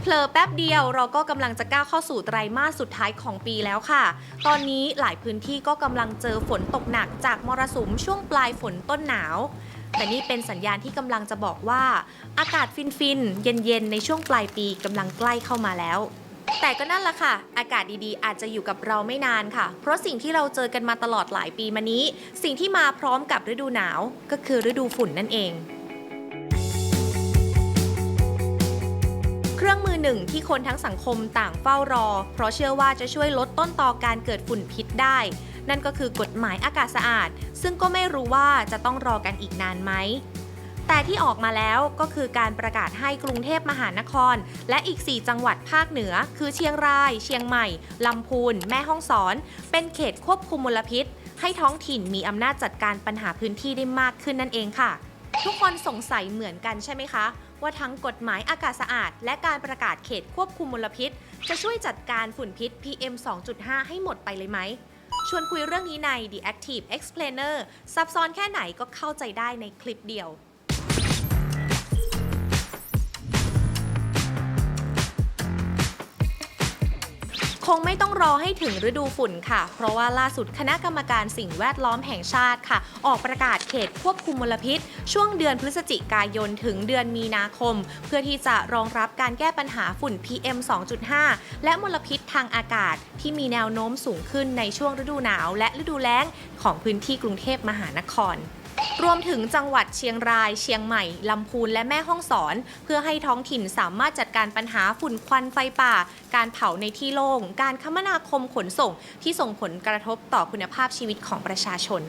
เผลอแป๊บเดียวเราก็กำลังจะก้าวเข้าสู่ไตรมาสสุดท้ายของปีแล้วค่ะ ตอนนี้หลายพื้นที่ก็กำลังเจอฝนตกหนักจากมรสุมช่วงปลายฝนต้นหนาว แต่นี่เป็นสัญญาณที่กำลังจะบอกว่า อากาศฟินๆ เย็นๆ ในช่วงปลายปีกำลังใกล้เข้ามาแล้วแต่ก็นั่นแหละค่ะ อากาศดีๆ อาจจะอยู่กับเราไม่นานค่ะ เพราะสิ่งที่เราเจอกันมาตลอดหลายปีมานี้ สิ่งที่มาพร้อมกับฤดูหนาวก็คือฤดูฝุ่นนั่นเอง รื่องมือหนึ่งที่คนทั้งสังคมต่างเฝ้ารอ เพราะเชื่อว่าจะช่วยลดต้นตอการเกิดฝุ่นพิษได้ นั่นก็คือกฎหมายอากาศสะอาด ซึ่งก็ไม่รู้ว่าจะต้องรอกันอีกนานไหมแต่ที่ออกมาแล้วก็คือการประกาศให้กรุงเทพมหานคร และอีก 4 จังหวัดภาคเหนือ คือเชียงราย เชียงใหม่ ลำพูน แม่ฮ่องสอน เป็นเขตควบคุมมลพิษ ให้ท้องถิ่นมีอำนาจจัดการปัญหาพื้นที่ได้มากขึ้นนั่นเองค่ะ ทุกคนสงสัยเหมือนกันใช่ไหมคะ ว่าทั้งกฎหมายอากาศสะอาด และการประกาศเขตควบคุมมลพิษ จะช่วยจัดการฝุ่นพิษ PM 2.5 ให้หมดไปเลยไหม ชวนคุยเรื่องนี้ใน The Active Explainer ซับซ้อนแค่ไหนก็เข้าใจได้ในคลิปเดียว คงไม่ต้องรอให้ถึงฤดูฝุ่นค่ะ เพราะว่าล่าสุดคณะกรรมการสิ่งแวดล้อมแห่งชาติค่ะ ออกประกาศเขตควบคุมมลพิษ ช่วงเดือนพฤศจิกายนถึงเดือนมีนาคม เพื่อที่จะรองรับการแก้ปัญหาฝุ่น PM 2.5 และมลพิษทางอากาศที่มีแนวโน้มสูงขึ้นในช่วงฤดูหนาว และฤดูแล้งของพื้นที่กรุงเทพมหานคร รวมถึงจังหวัดเชียงราย เชียงใหม่ ลำพูนและแม่ฮ่องสอน เพื่อให้ท้องถิ่นสามารถจัดการปัญหาฝุ่นควันไฟป่า การเผาในที่โล่ง การคมนาคมขนส่ง ที่ส่งผลกระทบต่อคุณภาพชีวิตของประชาชน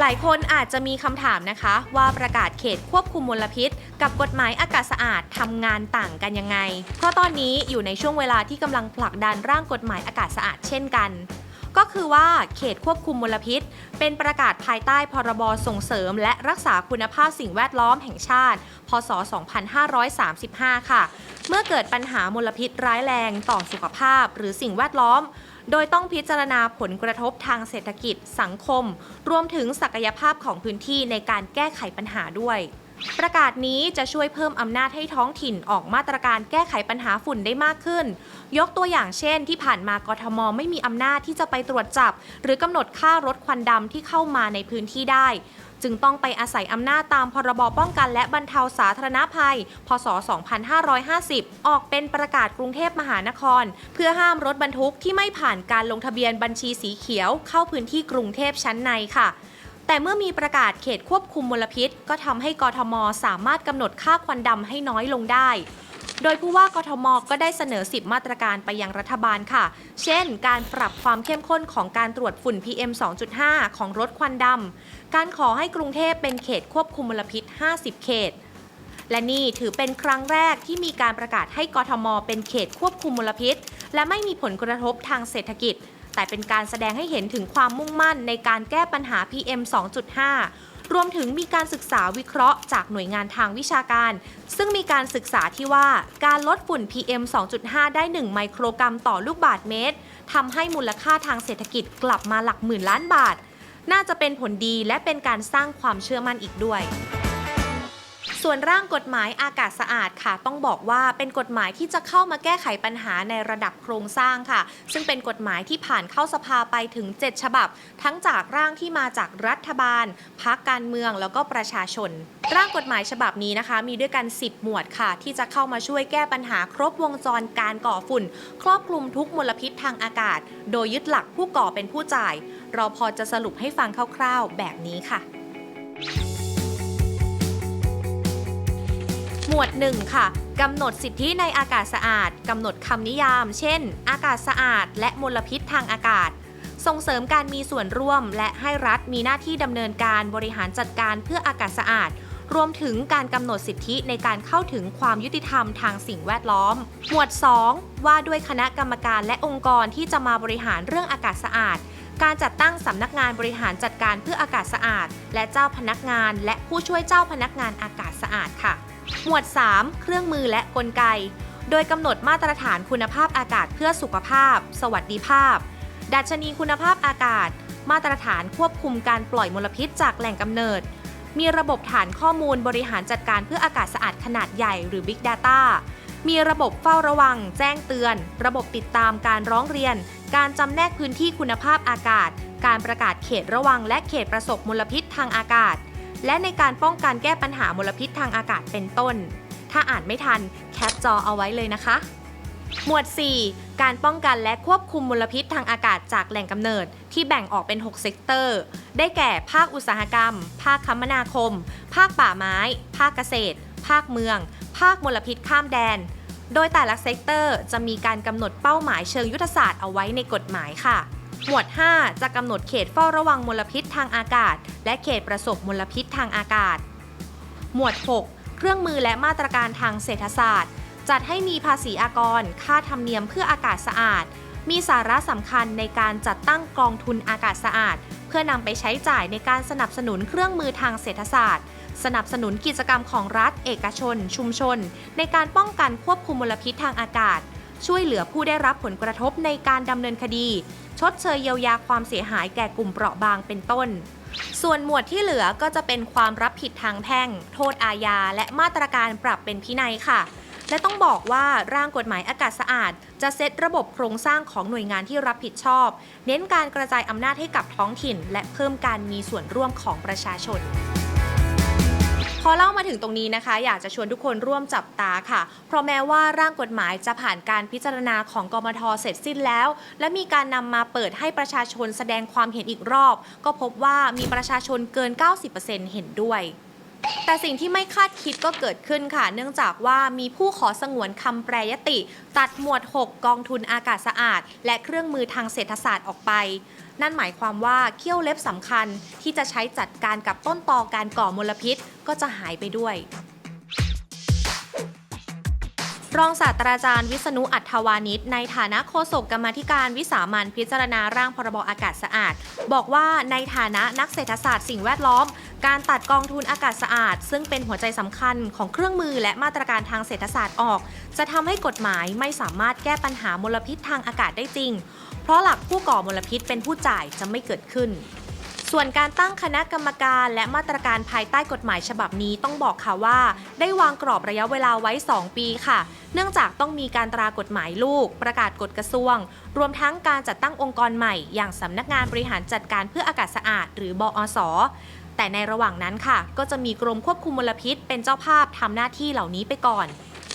หลายคนอาจจะมีคำถามนะคะว่าประกาศเขตควบคุมมลพิษ กับกฎหมายอากาศสะอาดทำงานต่างกันยังไง เพราะตอนนี้อยู่ในช่วงเวลาที่กำลังผลักดันร่างกฎหมายอากาศสะอาดเช่นกัน ก็คือว่าเขตควบคุมมลพิษ เป็นประกาศภายใต้พรบส่งเสริม และรักษาคุณภาพสิ่งแวดล้อมแห่งชาติ พศ 2535 ค่ะ เมื่อเกิดปัญหามลพิษร้ายแรงต่อสุขภาพ หรือสิ่งแวดล้อม โดยต้องพิจารณาผลกระทบทางเศรษฐกิจ สังคม รวมถึงศักยภาพของพื้นที่ในการแก้ไขปัญหาด้วย ประกาศนี้จะช่วยเพิ่มอำนาจให้ท้องถิ่นออกมาตรการแก้ไขปัญหาฝุ่นได้มากขึ้น ยกตัวอย่างเช่น ที่ผ่านมากทมไม่มีอำนาจที่จะไปตรวจจับ หรือกำหนดค่ารถควันดำที่เข้ามาในพื้นที่ได้ จึงต้องไปอาศัยอำนาจตามพรบป้องกันและบรรเทาสาธารณภัย พศ 2550 ออกเป็นประกาศกรุงเทพมหานคร เพื่อห้ามรถบรรทุกที่ไม่ผ่านการลงทะเบียนบัญชีสีเขียว เข้าพื้นที่กรุงเทพชั้นในค่ะ แต่เมื่อมีประกาศเขตควบคุมมลพิษ ก็ทำให้กทมสามารถกำหนดค่าควันดำให้น้อยลงได้ โดยผู้ว่ากทมก็ได้เสนอ 10 มาตรการไปยังรัฐบาลค่ะ เช่น การปรับความเข้มข้นของการตรวจฝุ่น PM 2.5 ของรถควันดำการขอให้กรุงเทพเป็นเขตควบคุมมลพิษ 50 เขตและนี่ถือเป็นครั้งแรกที่มีการประกาศให้กทม เป็นเขตควบคุมมลพิษ และไม่มีผลกระทบทางเศรษฐกิจ แต่เป็นการแสดงให้เห็นถึงความมุ่งมั่นในการแก้ปัญหา PM 2.5 รวมถึงมีการศึกษาวิเคราะห์จากหน่วยงานทางวิชาการ ซึ่งมีการศึกษาที่ว่าการลดฝุ่น PM 2.5 ได้ 1 ไมโครกรัมต่อลูกบาศก์เมตรทำให้มูลค่าทางเศรษฐกิจกลับมาหลักหมื่นล้านบาท น่าจะเป็นผลดีและเป็นการสร้างความเชื่อมั่นอีกด้วย ส่วนร่างกฎหมายอากาศสะอาดค่ะ ต้องบอกว่าเป็นกฎหมายที่จะเข้ามาแก้ไขปัญหาในระดับโครงสร้างค่ะ ซึ่งเป็นกฎหมายที่ผ่านเข้าสภาไปถึง 7 ฉบับ ทั้งจากร่างที่มาจากรัฐบาลพักการเมืองแล้วก็ประชาชน ร่างกฎหมายฉบับนี้นะคะ มีด้วยกัน 10 หมวดค่ะ ที่จะเข้ามาช่วยแก้ปัญหาครบวงจรการก่อฝุ่น ครอบคลุมทุกมลพิษทางอากาศ โดยยึดหลักผู้ก่อเป็นผู้จ่าย เราพอจะสรุปให้ฟังคร่าวๆ แบบนี้ค่ะ วด 1 ค่ะกำหนดสิทธิในอากาศสะอาดกำหนดคำนิยาม เช่น อากาศสะอาด และมลพิษทางอากาศ ส่งเสริมการมีส่วนร่วม และให้รัฐมีหน้าที่ดำเนินการบริหารจัดการเพื่ออากาศสะอาด รวมถึงการกำหนดสิทธิในการเข้าถึงความยุติธรรมทางสิ่งแวดล้อม หมวด 2 ว่าด้วยคณะกรรมการและองค์กรที่จะมาบริหารเรื่องอากาศสะอาดการจัดตั้งสำนักงานบริหารจัดการเพื่ออากาศสะอาด และเจ้าพนักงาน และผู้ช่วยเจ้าพนักงานอากาศสะอาดค่ะ หมวด 3 เครื่องมือและกลไก โดยกำหนดมาตรฐานคุณภาพอากาศเพื่อสุขภาพ สวัสดิภาพ ดัชนีคุณภาพอากาศ มาตรฐานควบคุมการปล่อยมลพิษจากแหล่งกำเนิด มีระบบฐานข้อมูลบริหารจัดการเพื่ออากาศสะอาดขนาดใหญ่หรือ Big Data มีระบบเฝ้าระวัง แจ้งเตือน ระบบติดตามการร้องเรียน การจำแนกพื้นที่คุณภาพอากาศ การประกาศเขตระวังและเขตประสบมลพิษทางอากาศ และในการป้องกันแก้ปัญหามลพิษทางอากาศเป็นต้น ถ้าอ่านไม่ทันแคปจอเอาไว้เลยนะคะ หมวด 4 การป้องกันและควบคุมมลพิษทางอากาศจากแหล่งกำเนิด ที่แบ่งออกเป็น 6 เซกเตอร์ ได้แก่ภาคอุตสาหกรรม ภาคคมนาคม ภาคป่าไม้ ภาคเกษตร ภาคเมือง ภาคมลพิษข้ามแดน โดยแต่ละเซกเตอร์จะมีการกำหนดเป้าหมายเชิงยุทธศาสตร์เอาไว้ในกฎหมายค่ะ หมวด 5 จะกำหนดเขตเฝ้าระวังมลพิษทางอากาศ และเขตประสบมลพิษทางอากาศ หมวด 6 เครื่องมือและมาตรการทางเศรษฐศาสตร์ จัดให้มีภาษีอากร ค่าธรรมเนียมเพื่ออากาศสะอาด มีสาระสำคัญในการจัดตั้งกองทุนอากาศสะอาด เพื่อนำไปใช้จ่ายในการสนับสนุนเครื่องมือทางเศรษฐศาสตร์ สนับสนุนกิจกรรมของรัฐ เอกชน ชุมชน ในการป้องกันควบคุมมลพิษทางอากาศ ช่วยเหลือผู้ได้รับผลกระทบในการดำเนินคดี ชดเชยเยียวยาความเสียหายแก่กลุ่มเปราะบางเป็นต้น ส่วนหมวดที่เหลือก็จะเป็นความรับผิดทางแพ่ง โทษอาญา และมาตรการปรับเป็นพินัยค่ะ และต้องบอกว่าร่างกฎหมายอากาศสะอาด จะเซตระบบโครงสร้างของหน่วยงานที่รับผิดชอบ เน้นการกระจายอำนาจให้กับท้องถิ่น และเพิ่มการมีส่วนร่วมของประชาชน พอเล่ามาถึงตรงนี้นะคะ อยากจะชวนทุกคนร่วมจับตาค่ะ เพราะแม้ว่าร่างกฎหมายจะผ่านการพิจารณาของกมทเสร็จสิ้นแล้ว และมีการนำมาเปิดให้ประชาชนแสดงความเห็นอีกรอบ ก็พบว่ามีประชาชนเกิน 90%เห็นด้วย แต่สิ่งที่ไม่คาดคิดก็เกิดขึ้นค่ะ เนื่องจากว่ามีผู้ขอสงวนคำแปรยติ ตัดหมวด 6 กองทุนอากาศสะอาด และเครื่องมือทางเศรษฐศาสตร์ออกไป นั่นหมายความว่าเขี้ยวเล็บสำคัญที่จะใช้จัดการกับต้นตอการก่อมลพิษก็จะหายไปด้วยรองศาสตราจารย์วิษณุอัฏฐวานิชในฐานะโฆษกกรรมธิการวิสามันพิจารณาร่างพรบอากาศสะอาด บอกว่าในฐานะนักเศรษฐศาสตร์สิ่งแวดล้อม การตัดกองทุนอากาศสะอาด ซึ่งเป็นหัวใจสำคัญของเครื่องมือและมาตรการทางเศรษฐศาสตร์ออก จะทำให้กฎหมายไม่สามารถแก้ปัญหามลพิษทางอากาศได้จริง เพราะหลักผู้ก่อมลพิษเป็นผู้จ่ายจะไม่เกิดขึ้น ส่วนการตั้งคณะกรรมการและมาตรการภายใต้กฎหมายฉบับนี้ต้องบอกค่ะว่า ได้วางกรอบระยะเวลาไว้ 2 ปีค่ะ เนื่องจากต้องมีการตรากฎหมายลูก ประกาศกฎกระทรวง รวมทั้งการจัดตั้งองค์กรใหม่ อย่างสำนักงานบริหารจัดการเพื่ออากาศสะอาด หรือบอส แต่ในระหว่างนั้นค่ะ ก็จะมีกรมควบคุมมลพิษ เป็นเจ้าภาพทำหน้าที่เหล่านี้ไปก่อน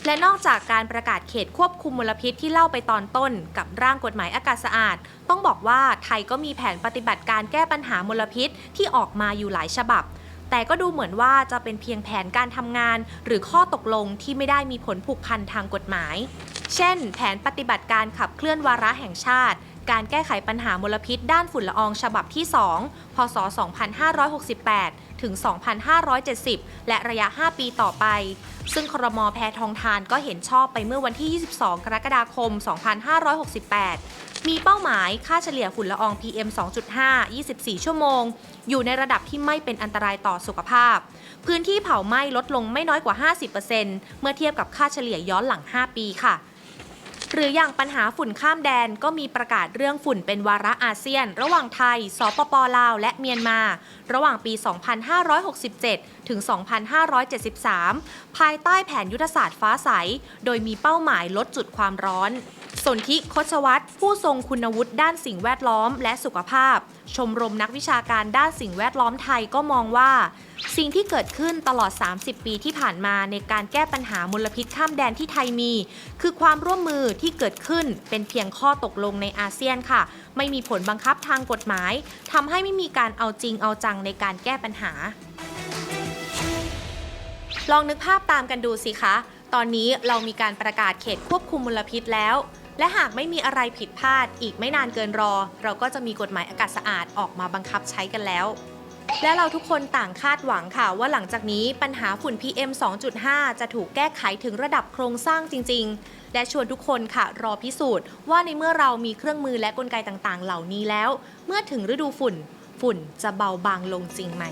และนอกจากการประกาศเขตควบคุมมลพิษที่เล่าไปตอนต้น กับร่างกฎหมายอากาศสะอาด ต้องบอกว่าไทยก็มีแผนปฏิบัติการแก้ปัญหามลพิษที่ออกมาอยู่หลายฉบับ แต่ก็ดูเหมือนว่าจะเป็นเพียงแผนการทำงาน หรือข้อตกลงที่ไม่ได้มีผลผูกพันทางกฎหมาย เช่น แผนปฏิบัติการขับเคลื่อนวาระแห่งชาติ การแก้ไขปัญหามลพิษด้านฝุ่นละอองฉบับที่ 2 พศ 2568 ถึง 2570 และระยะ 5 ปีต่อไป ซึ่งครมแพทองทานก็เห็นชอบไปเมื่อวันที่ 22 กรกฎาคม 2568มีเป้าหมายค่าเฉลี่ยฝุ่นละออง PM 2.5 24 ชั่วโมง อยู่ในระดับที่ไม่เป็นอันตรายต่อสุขภาพ พื้นที่เผาไหม้ลดลงไม่น้อยกว่า 50%เมื่อเทียบกับค่าเฉลี่ยย้อนหลัง 5 ปีค่ะ หรืออย่างปัญหาฝุ่นข้ามแดนก็มีประกาศเรื่องฝุ่นเป็นวาระอาเซียน ระหว่างไทย สปปลาว และเมียนมา ระหว่างปี 2567 ถึง 2573 ภายใต้แผนยุทธศาสตร์ฟ้าใส โดยมีเป้าหมายลดจุดความร้อน สนธิคชวัตรผู้ทรงคุณวุฒิด้านสิ่งแวดล้อมและสุขภาพ ชมรมนักวิชาการด้านสิ่งแวดล้อมไทยก็มองว่า สิ่งที่เกิดขึ้นตลอด 30 ปีที่ผ่านมาในการแก้ปัญหามลพิษข้ามแดนที่ไทยมี คือความร่วมมือที่เกิดขึ้นเป็นเพียงข้อตกลงในอาเซียนค่ะ ไม่มีผลบังคับทางกฎหมายทำให้ไม่มีการเอาจริงเอาจังในการแก้ปัญหา ลองนึกภาพตามกันดูสิคะตอนนี้เรามีการประกาศเขตควบคุมมลพิษแล้ว และหากไม่มีอะไรผิดพลาดอีกไม่นานเกินรอ เราก็จะมีกฎหมายอากาศสะอาดออกมาบังคับใช้กันแล้ว และเราทุกคนต่างคาดหวังค่ะ ว่าหลังจากนี้ปัญหาฝุ่น PM 2.5 จะถูกแก้ไขถึงระดับโครงสร้างจริง ๆ และชวนทุกคนค่ะรอพิสูจน์ ว่าในเมื่อเรามีเครื่องมือและกลไกต่างๆ เหล่านี้แล้ว เมื่อถึงฤดูฝุ่น ฝุ่นจะเบาบางลงจริงไหม